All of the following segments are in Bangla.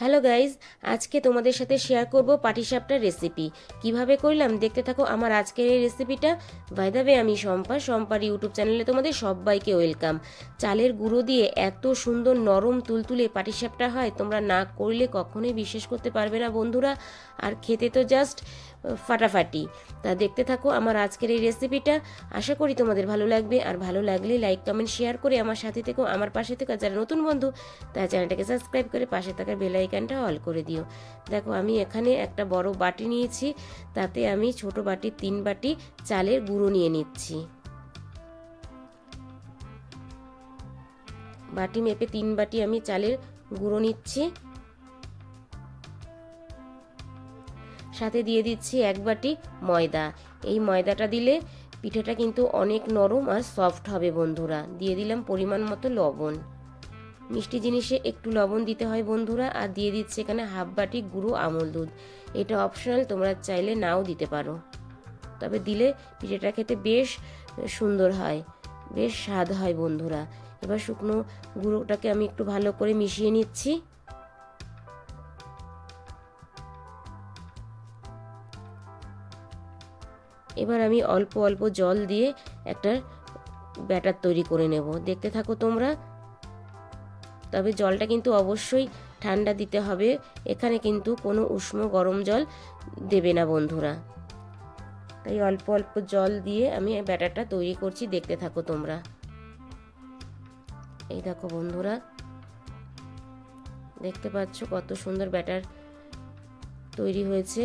হ্যালো গাইজ আজকে তোমাদের সাথে শেয়ার করব পাটিসাপটার রেসিপি কীভাবে করলাম? দেখতে থাকো আমার আজকের এই রেসিপিটা বাইদাবে আমি শম্পা, শম্পার ইউটিউব চ্যানেলে তোমাদের সবাইকে ওয়েলকাম চালের গুঁড়ো দিয়ে এত সুন্দর নরম তুলতুলে পাটিসাপটা হয়, তোমরা না করলে কখনোই বিশ্বাস করতে পারবে না বন্ধুরা। আর খেতে তো জাস্ট ফাটাফাটি। তা দেখতে থাকো আমার আজকের এই রেসিপিটা আশা করি তোমাদের ভালো লাগবে। আর ভালো লাগলে লাইক কমেন্ট শেয়ার করে আমার সাথে থেকো, আমার পাশে থেকো। যারা নতুন বন্ধু, তারা চ্যানেলটাকে সাবস্ক্রাইব করে পাশে থাকার বেল আইকনটা অল করে দিও। দেখো, আমি এখানে একটা বড় বাটি নিয়েছি। তাতে আমি ছোট বাটির তিন বাটি চালের গুঁড়ো নিয়ে নিচ্ছি। বাটি মেপে তিন বাটি আমি চালের গুঁড়ো নিচ্ছি। সাথে দিয়ে দিচ্ছি এক বাটি ময়দা। এই ময়দাটা দিলে পিঠাটা কিন্তু অনেক নরম আর সফট হবে বন্ধুরা। দিয়ে দিলাম পরিমাণ মতো লবণ। মিষ্টি জিনিসে একটু লবণ দিতে হয় বন্ধুরা, আর দিয়ে দিচ্ছি এখানে হাফ বাটি গুঁড়ো আমল দুধ। এটা অপশনাল তোমরা চাইলে নাও দিতে পারো। তবে দিলে পিঠেটা খেতে বেশ সুন্দর হয়, বেশ স্বাদ হয় বন্ধুরা। এবার শুকনো গুঁড়োটাকে আমি একটু ভালো করে মিশিয়ে নিচ্ছি। এবার আমি অল্প অল্প জল দিয়ে একটা ব্যাটার তৈরি করে নেব। দেখতে থাকো তোমরা। তবে জলটা কিন্তু অবশ্যই ঠান্ডা দিতে হবে। এখানে কিন্তু কোনো উষ্ণ গরম জল দেবে না বন্ধুরা। তাই অল্প অল্প জল দিয়ে আমি ব্যাটারটা তৈরি করছি। দেখতে থাকো তোমরা। এই দেখো বন্ধুরা। দেখতে পাচ্ছ কত সুন্দর ব্যাটার তৈরি হয়েছে।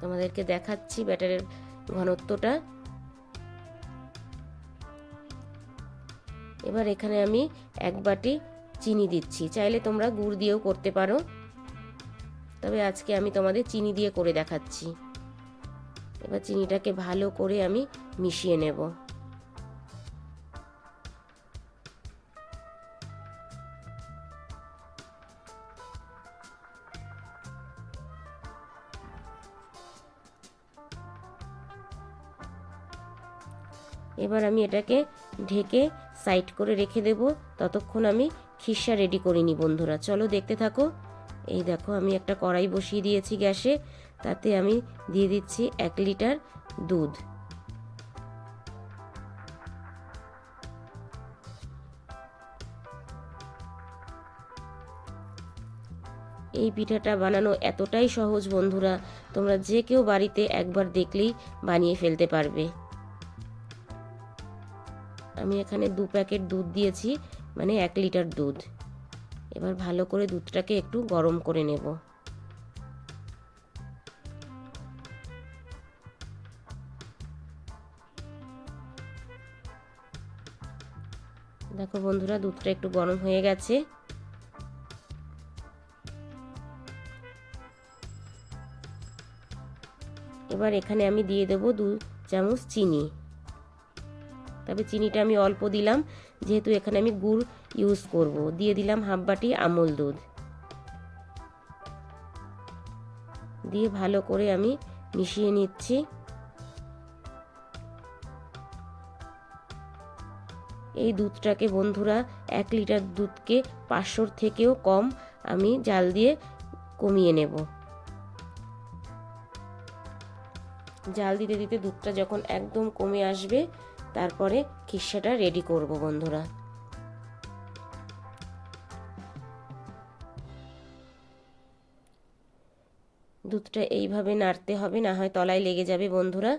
তোমাদেরকে দেখাচ্ছি ব্যাটারের ঘনত্বটা। এবার এখানে আমি এক বাটি চিনি দিচ্ছি। চাইলে তোমরা গুড় দিয়েও করতে পারো। তবে আজকে আমি তোমাদের চিনি দিয়ে করে দেখাচ্ছি। এবার চিনিটাকে ভালো করে আমি মিশিয়ে নেব। এবার আমি এটাকে ঢেকে সাইড করে রেখে দেব। ততক্ষণ আমি খিসা রেডি করিনি বন্ধুরা। চলো দেখতে থাকো। এই দেখো, আমি একটা কড়াই বসিয়ে দিয়েছি গ্যাসে। তাতে আমি দিয়ে দিচ্ছি এক লিটার দুধ। এই পিঠাটা বানানো এতটাই সহজ বন্ধুরা। তোমরা যে কেউ বাড়িতে একবার দেখলেই বানিয়ে ফেলতে পারবে। আমি এখানে দু প্যাকেট দুধ দিয়েছি মানে এক লিটার দুধ। এবার ভালো করে দুধটাকে একটু গরম করে নেব। দেখো বন্ধুরা, দুধটা একটু গরম হয়ে গেছে। এবার এখানে আমি দিয়ে দেবো দু চামচ চিনি। তবে চিনিটা আমি অল্প দিলাম, যেহেতু এখানে আমি গুড় ইউজ করব। দিয়ে দিলাম হাফ বাটি আমল দুধ। দিয়ে ভালো করে আমি মিশিয়ে নিচ্ছি। এই দুধটাকে বন্ধুরা, এক লিটার দুধকে পাঁচশোর থেকেও কম আমি জাল দিয়ে কমিয়ে নেব। জাল দিতে দিতে দুধটা যখন একদম কমে আসবে তারপরে খিসাটা রেডি করব বন্ধুরা। দুধটা এইভাবে নাড়তে হবে, না হয় তলায় লেগে যাবে বন্ধুরা।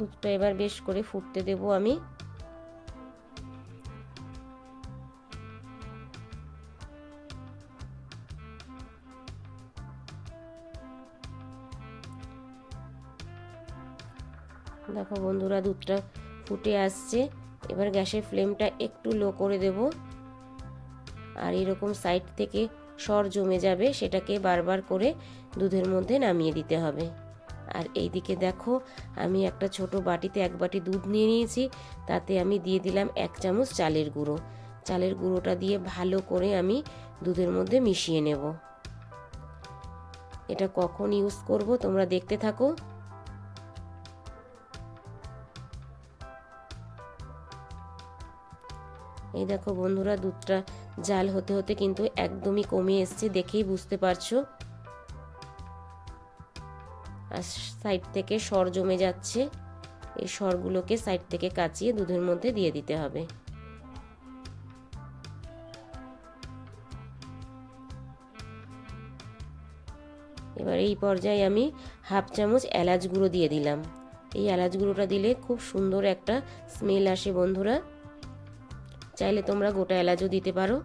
দুধটা এবার বেশ করে ফুটতে দেব আমি। দেখো বন্ধুরা, দুধটা ফুটে আসছে। এবার গ্যাসের ফ্লেমটা একটু লো করে দেব। আর এরকম সাইড থেকে সর জমে যাবে, সেটাকে বারবার করে দুধের মধ্যে নামিয়ে দিতে হবে। আর এইদিকে দেখো, আমি একটা ছোট বাটিতে এক বাটি দুধ নিয়ে নিয়েছি, তাতে আমি দিয়ে দিলাম এক চামচ চালের গুঁড়ো। চালের গুঁড়োটা দিয়ে ভালো করে আমি দুধের মধ্যে মিশিয়ে নেব। এটা কখন ইউজ করব তোমরা দেখতে থাকো। এই দেখো বন্ধুরা, দুধটা জাল হতে হতে কিন্তু একদমই কমে এসছে দেখেই বুঝতে পারছ। সাইড থেকে সর জমে যাচ্ছে। এই সরগুলোকে সাইড থেকে কাচিয়ে দুধের মধ্যে দিয়ে দিতে হবে। এবার এই পর্যায়ে আমি হাফ চামচ এলাচ গুঁড়ো দিয়ে দিলাম। এই এলাচ গুঁড়োটা দিলে খুব সুন্দর একটা স্মেল আসে বন্ধুরা। চাইলে তোমরা গোটা এলাচও দিতে পারো।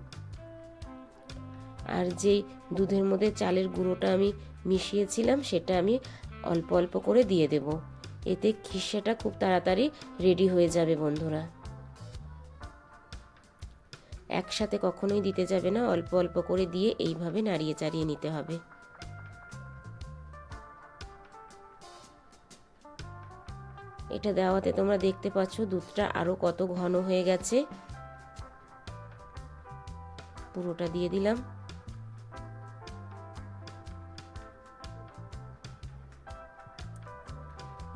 আর যেই দুধের মধ্যে চালের গুঁড়োটা আমি মিশিয়েছিলাম, সেটা আমি অল্প অল্প করে দিয়ে দেব। এতে খিসাটা খুব তাড়াতাড়ি রেডি হয়ে যাবে বন্ধুরা। একসাথে কখনোই দিতে যাবে না, অল্প অল্প করে দিয়ে এইভাবে নাড়িয়ে চাড়িয়ে নিতে হবে। এটা দেওয়াতে তোমরা দেখতে পাচ্ছ দুধটা আরও কত ঘন হয়ে গেছে। পুরোটা দিয়ে দিলাম।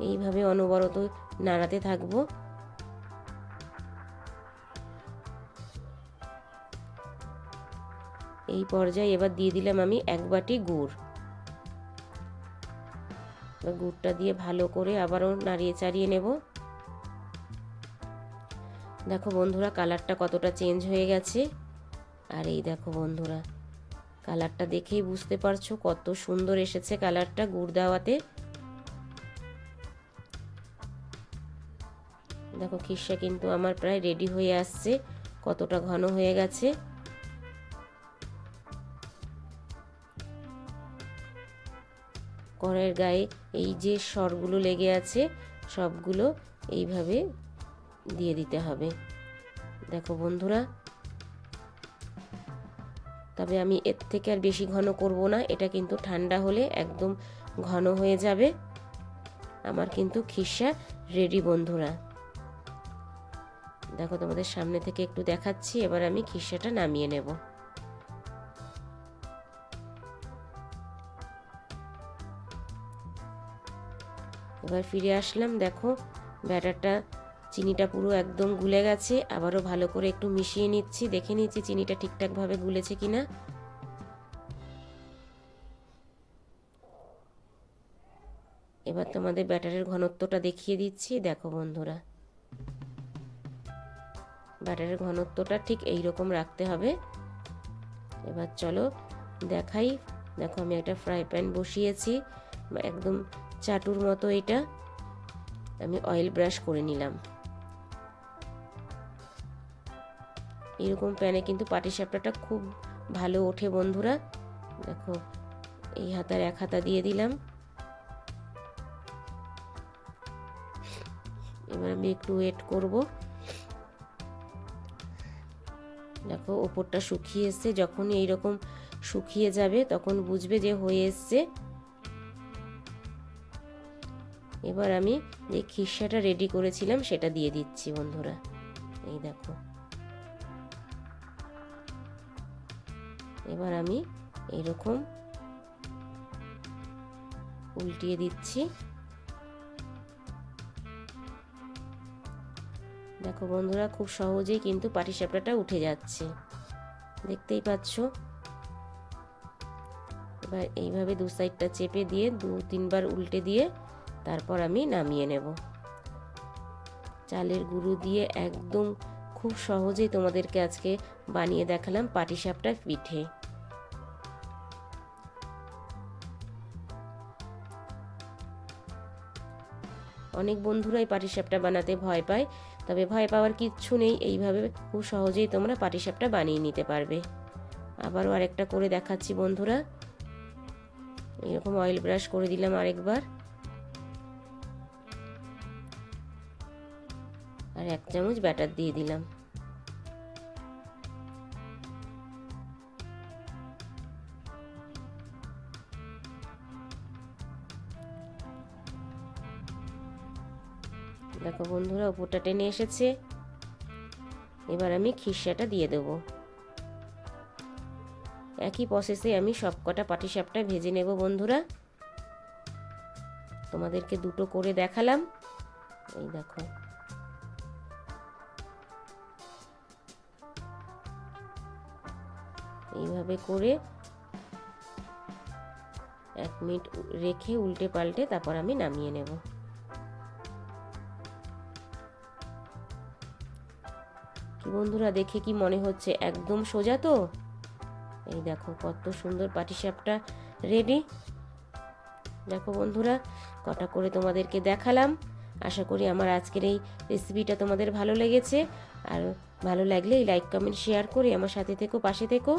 এইভাবে অনবরত নাড়াতে থাকব। এই পর্যায়ে এবার দিয়ে দিলাম আমি এক বাটি গুড়। গুড়টা দিয়ে ভালো করে আবারও নাড়িয়ে চাড়িয়ে নেব। দেখো বন্ধুরা, কালারটা কতটা চেঞ্জ হয়ে গেছে। আর এই দেখো বন্ধুরা, কালারটা দেখেই বুঝতে পারছ কত সুন্দর এসেছে কালারটা গুড় দেওয়াতে। খিসা কিন্তু আমার প্রায় রেডি হয়ে আসছে। কতটা ঘন হয়ে গেছে। কড়াইয়ের গায়ে এই যে সরগুলো লেগে আছে, সবগুলো এইভাবে দিয়ে দিতে হবে। দেখো বন্ধুরা, তবে আমি এর থেকে আর বেশি ঘন করব না। এটা কিন্তু ঠান্ডা হলে একদম ঘন হয়ে যাবে। আমার কিন্তু খিসা রেডি বন্ধুরা। দেখো তোমাদের সামনে থেকে একটু দেখাচ্ছি, এবার আমি খিসাটা নামিয়ে নেব। এবার ফিরে আসলাম, দেখো ব্যাটারটা চিনিটা পুরো একদম গুলে গেছে, আবারও ভালো করে একটু মিশিয়ে নিচ্ছি, দেখে নিচ্ছি চিনিটা ঠিকঠাকভাবে গুলেছে কিনা। এবার তোমাদের ব্যাটারের ঘনত্বটা দেখিয়ে দিচ্ছি, দেখো বন্ধুরা। ব্যাটারের ঘনত্বটা ঠিক এই রকম রাখতে হবে। এবার চলো দেখাই। দেখো আমি একটা ফ্রাই প্যান বসিয়েছি একদম চাটুর মতো এটা। আমি অয়েল ব্রাশ করে নিলাম। এরকম প্যানে কিন্তু পাটি পাটিসাপটাটা খুব ভালো ওঠে বন্ধুরা। দেখো, এই হাতার এক হাতা দিয়ে দিলাম। এবার আমি একটু ওয়েট করব। দেখো, ওপরটা শুকিয়ে এসছে। যখন এইরকম শুকিয়ে যাবে, তখন বুঝবে যে হয়ে এসছে। এবার আমি যে খিসাটা রেডি করেছিলাম, সেটা দিয়ে দিচ্ছি বন্ধুরা। এই দেখো। এবার আমি এইরকম উল্টিয়ে দিচ্ছি। দেখো বন্ধুরা, খুব সহজেই কিন্তু পাটিসাপটাটা উঠে যাচ্ছে। দেখতেই পাচ্ছ? এবার এইভাবে দু সাইডটা চেপে দিয়ে দু তিনবার উল্টে দিয়ে তারপর আমি নামিয়ে নেব। চালের গুঁড়ো দিয়ে একদম খুব সহজেই তোমাদেরকে আজকে বানিয়ে দেখালাম পাটিসাপটা পিঠে। অনেক বন্ধুরাই পাটিসাপটা বানাতে ভয় পায় তবে ভয় পাওয়ার কিচ্ছু নেই, এইভাবে খুব সহজেই তোমরা পাটিসাপটা বানিয়ে নিতে পারবে। আবারও আরেকটা করে দেখাচ্ছি বন্ধুরা। এরকম অয়েল ব্রাশ করে দিলাম আরেকবার। আর এক চামচ ব্যাটার দিয়ে দিলাম। দেখো বন্ধুরা, উপরটা টেনে এসেছে। এবার আমি খিসাটা দিয়ে দেব। একই প্রসেসে আমি সবকটা পাটিসাপটা ভেজে নেব বন্ধুরা। তোমাদেরকে দুটো করে দেখালাম। এই দেখো। এইভাবে করে এক মিনিট রেখে উল্টে পাল্টে তারপর আমি নামিয়ে নেব। বন্ধুরা, দেখে কি মনে হচ্ছে? একদম সোজা তো? এই দেখো, কত সুন্দর পাটিসাপটা রেডি দেখো বন্ধুরা, কটা করে তোমাদেরকে দেখালাম। আশা করি আমার আজকের এই রেসিপিটা তোমাদের ভালো লেগেছে। আর ভালো লাগলে লাইক কমেন্ট শেয়ার করে আমার সাথে থেকো, পাশে থেকো।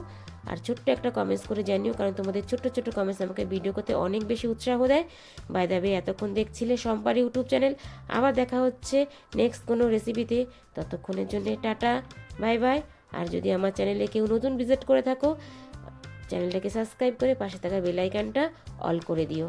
আর ছোট্ট একটা কমেন্টস করে জানিও, কারণ তোমাদের ছোট্ট ছোট্ট কমেন্টস আমাকে ভিডিও করতে অনেক বেশি উৎসাহ দেয়। বাই দাবে এতক্ষণ দেখছিলে সম্পার ইউটিউব চ্যানেল আবার দেখা হচ্ছে নেক্সট কোনো রেসিপিতে ততক্ষণের জন্য টাটা বাই বাই আর যদি আমার চ্যানেলে কেউ নতুন ভিজিট করে থাকো চ্যানেলটাকে সাবস্ক্রাইব করে পাশে থাকা বেল আইকনটা অল করে দিও।